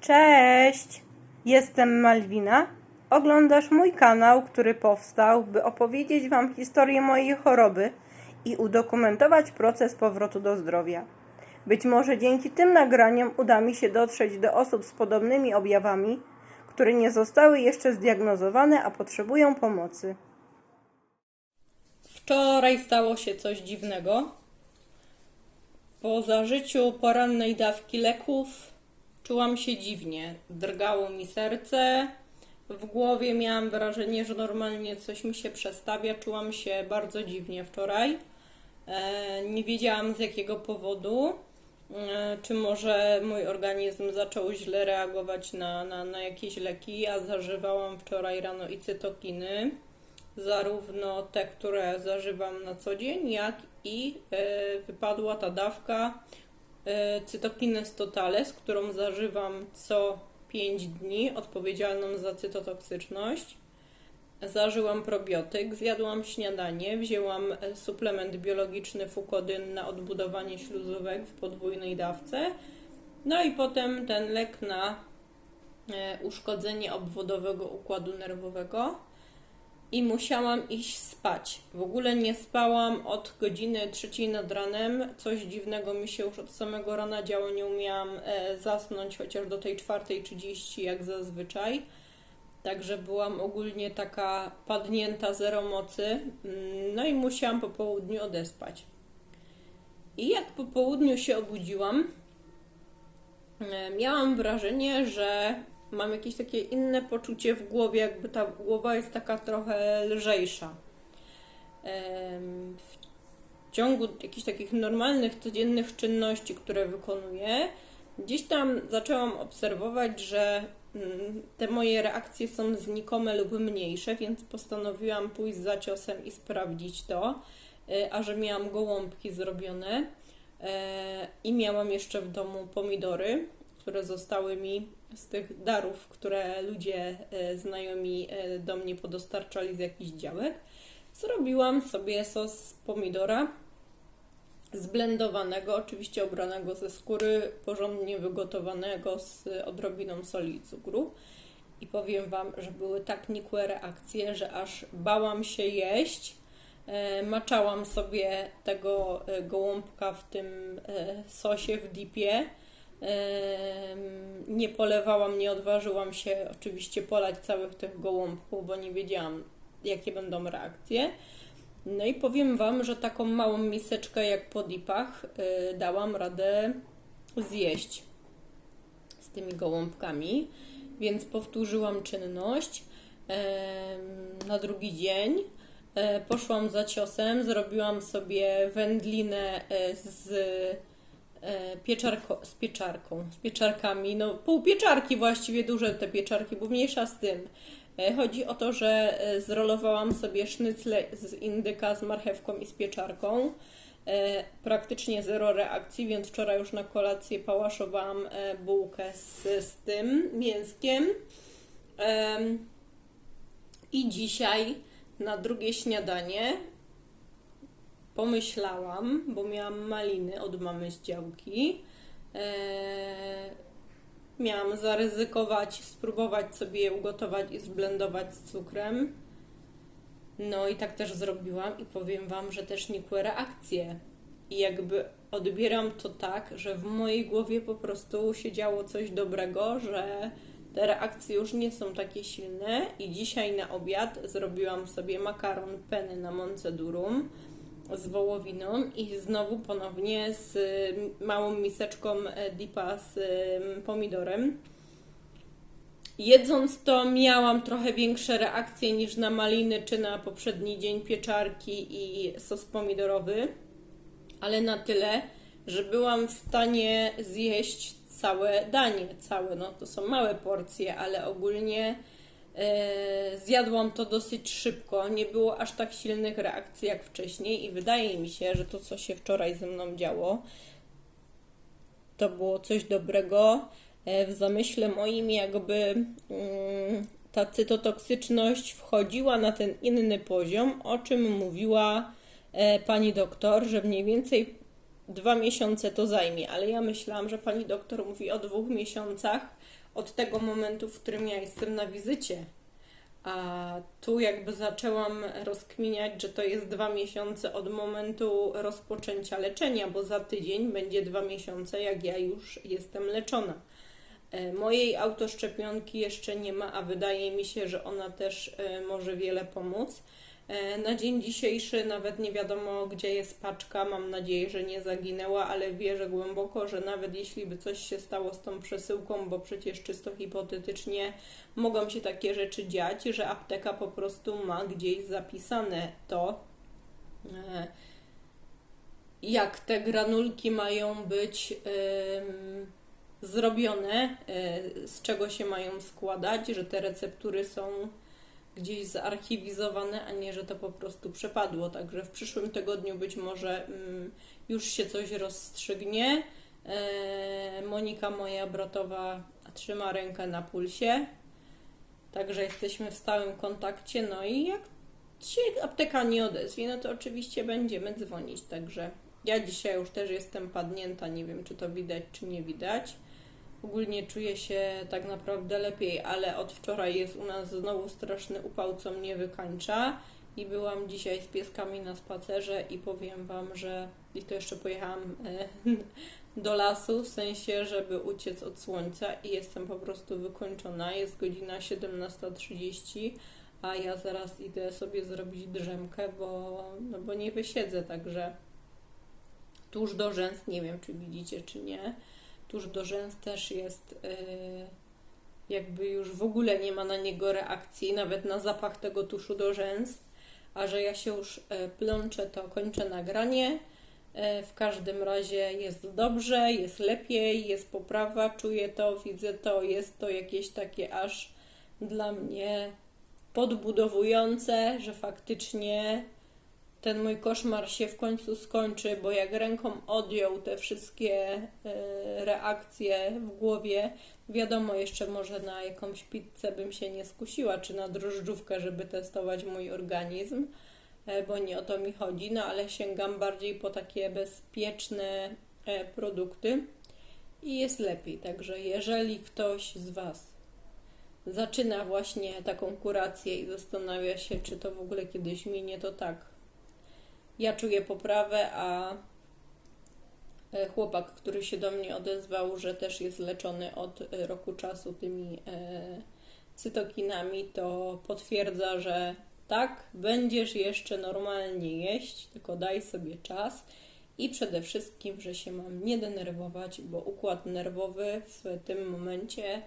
Cześć! Jestem Malwina. Oglądasz mój kanał, który powstał, by opowiedzieć Wam historię mojej choroby i udokumentować proces powrotu do zdrowia. Być może dzięki tym nagraniom uda mi się dotrzeć do osób z podobnymi objawami, które nie zostały jeszcze zdiagnozowane, a potrzebują pomocy. Wczoraj stało się coś dziwnego. Po zażyciu porannej dawki leków czułam się dziwnie. Drgało mi serce. W głowie miałam wrażenie, że normalnie coś mi się przestawia. Czułam się bardzo dziwnie wczoraj. E, nie wiedziałam z jakiego powodu. E, czy może mój organizm zaczął źle reagować na, na, na jakieś leki, a zażywałam wczoraj rano i cytokiny zarówno te, które zażywam na co dzień, jak i e, wypadła ta dawka cytokines totales, którą zażywam co 5 dni, odpowiedzialną za cytotoksyczność. Zażyłam probiotyk, zjadłam śniadanie, wzięłam e, suplement biologiczny Fukodyn na odbudowanie śluzówek w podwójnej dawce. No i potem ten lek na e, uszkodzenie obwodowego układu nerwowego i musiałam iść spać. W ogóle nie spałam od godziny trzeciej nad ranem. Coś dziwnego mi się już od samego rana działo. Nie umiałam e, zasnąć chociaż do tej czwartej trzydzieści jak zazwyczaj. Także byłam ogólnie taka padnięta, zero mocy. Mm, No i musiałam po południu odespać. I jak po południu się obudziłam, e, miałam wrażenie, że mam jakieś takie inne poczucie w głowie, jakby ta głowa jest taka trochę lżejsza. W ciągu jakichś takich normalnych, codziennych czynności, które wykonuję, gdzieś tam zaczęłam obserwować, że mm, te moje reakcje są znikome lub mniejsze, więc postanowiłam pójść za ciosem i sprawdzić to. E, A że miałam gołąbki zrobione e, i miałam jeszcze w domu pomidory, które zostały mi z tych darów, które ludzie e, znajomi e, do mnie podostarczali z jakichś działek, zrobiłam sobie sos z pomidora zblendowanego, oczywiście obranego ze skóry, porządnie wygotowanego z odrobiną soli i cukru. I powiem Wam, że były tak nikłe reakcje, że aż bałam się jeść. E, Maczałam sobie tego gołąbka w tym sosie, w dipie. Nie polewałam, nie odważyłam się oczywiście polać całych tych gołąbków, bo nie wiedziałam, jakie będą reakcje. No i powiem Wam, że taką małą miseczkę jak po dipach y, dałam radę zjeść z tymi gołąbkami, więc powtórzyłam czynność na drugi dzień. E, Poszłam za ciosem, zrobiłam sobie wędlinę e, z pieczarko, z pieczarką, z pieczarkami, no pół pieczarki właściwie, duże te pieczarki, bo mniejsza z tym. E, Chodzi o to, że e, zrolowałam sobie sznycle z indyka z marchewką i z pieczarką. E, Praktycznie zero reakcji, więc wczoraj już na kolację pałaszowałam e, bułkę z, z tym mięskiem. Em, I dzisiaj na drugie śniadanie pomyślałam, bo miałam maliny od mamy z działki. E, miałam zaryzykować, spróbować sobie je ugotować i zblendować z cukrem. No i tak też zrobiłam i powiem Wam, że też nikłe reakcje. I jakby odbieram to tak, że w mojej głowie po prostu się działo coś dobrego, że te reakcje już nie są takie silne i dzisiaj na obiad zrobiłam sobie makaron penny na mące durum z wołowiną i znowu ponownie z małą miseczką e, dipa z pomidorem. Jedząc to miałam trochę większe reakcje niż na maliny czy na poprzedni dzień pieczarki i sos pomidorowy, ale na tyle, że byłam w stanie zjeść całe danie, całe, no to są małe porcje, ale ogólnie zjadłam to dosyć szybko, nie było aż tak silnych reakcji jak wcześniej i wydaje mi się, że to co się wczoraj ze mną działo, to było coś dobrego. E, W zamyśle moim jakby mm, ta cytotoksyczność wchodziła na ten inny poziom, o czym mówiła e, pani doktor, że mniej więcej dwa miesiące to zajmie, ale ja myślałam, że pani doktor mówi o dwóch miesiącach od tego momentu, w którym ja jestem na wizycie. A tu jakby zaczęłam rozkminiać, że to jest dwa miesiące od momentu rozpoczęcia leczenia, bo za tydzień będzie dwa miesiące, jak ja już jestem leczona. E, Mojej autoszczepionki jeszcze nie ma, a wydaje mi się, że ona też e, może wiele pomóc. E, Na dzień dzisiejszy nawet nie wiadomo, gdzie jest paczka. Mam nadzieję, że nie zaginęła, ale wierzę głęboko, że nawet jeśli by coś się stało z tą przesyłką, bo przecież czysto hipotetycznie mogą się takie rzeczy dziać, że apteka po prostu ma gdzieś zapisane to, e, jak te granulki mają być zrobione, e, z czego się mają składać, że te receptury są gdzieś zarchiwizowane, a nie, że to po prostu przepadło. Także w przyszłym tygodniu być może mm, już się coś rozstrzygnie. E, Monika, moja bratowa, trzyma rękę na pulsie. Także jesteśmy w stałym kontakcie. No i jak się apteka nie odezwie, no to oczywiście będziemy dzwonić. Także ja dzisiaj już też jestem padnięta. Nie wiem, czy to widać, czy nie widać. Ogólnie czuję się tak naprawdę lepiej, ale od wczoraj jest u nas znowu straszny upał, co mnie wykańcza. I byłam dzisiaj z pieskami na spacerze i powiem Wam, że i to jeszcze pojechałam e, do lasu, w sensie, żeby uciec od słońca i jestem po prostu wykończona. Jest godzina 17.30, a ja zaraz idę sobie zrobić drzemkę, bo, no bo nie wysiedzę, także tuż do rzęs, nie wiem czy widzicie czy nie, tuż do rzęs też jest yy, jakby już w ogóle nie ma na niego reakcji, nawet na zapach tego tuszu do rzęs, a że ja się już yy, plączę, to kończę nagranie. Yy, W każdym razie jest dobrze, jest lepiej, jest poprawa, czuję to, widzę to, jest to jakieś takie aż dla mnie podbudowujące, że faktycznie ten mój koszmar się w końcu skończy, bo jak ręką odjął te wszystkie e, reakcje w głowie, wiadomo, jeszcze może na jakąś pizzę bym się nie skusiła, czy na drożdżówkę, żeby testować mój organizm, e, bo nie o to mi chodzi, no ale sięgam bardziej po takie bezpieczne e, produkty i jest lepiej. Także jeżeli ktoś z Was zaczyna właśnie taką kurację i zastanawia się, czy to w ogóle kiedyś minie, to tak. Ja czuję poprawę, a e, chłopak, który się do mnie odezwał, że też jest leczony od e, roku czasu tymi e, cytokinami, to potwierdza, że tak, będziesz jeszcze normalnie jeść, tylko daj sobie czas i przede wszystkim, że się mam nie denerwować, bo układ nerwowy w tym momencie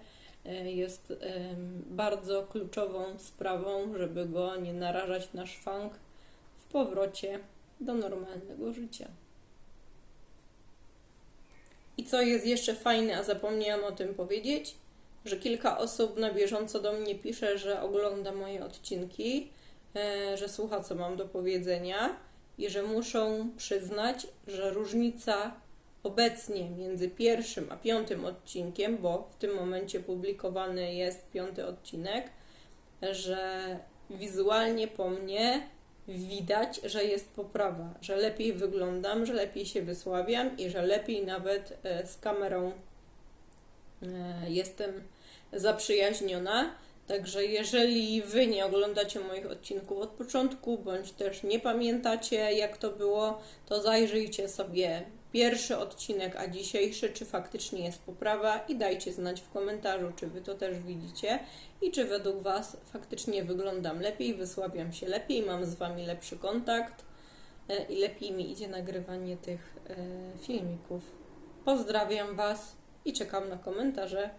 jest bardzo kluczową sprawą, żeby go nie narażać na szwank w powrocie do normalnego życia. I co jest jeszcze fajne, a zapomniałam o tym powiedzieć, że kilka osób na bieżąco do mnie pisze, że ogląda moje odcinki, e, że słucha, co mam do powiedzenia i że muszą przyznać, że różnica obecnie między pierwszym a piątym odcinkiem, bo w tym momencie publikowany jest piąty odcinek, że wizualnie po mnie widać, że jest poprawa, że lepiej wyglądam, że lepiej się wysławiam i że lepiej nawet e, z kamerą e, jestem zaprzyjaźniona. Także jeżeli Wy nie oglądacie moich odcinków od początku, bądź też nie pamiętacie jak to było, to zajrzyjcie sobie pierwszy odcinek, a dzisiejszy, czy faktycznie jest poprawa i dajcie znać w komentarzu, czy Wy to też widzicie i czy według Was faktycznie wyglądam lepiej, wysławiam się lepiej, mam z Wami lepszy kontakt e, i lepiej mi idzie nagrywanie tych e, filmików. Pozdrawiam Was i czekam na komentarze.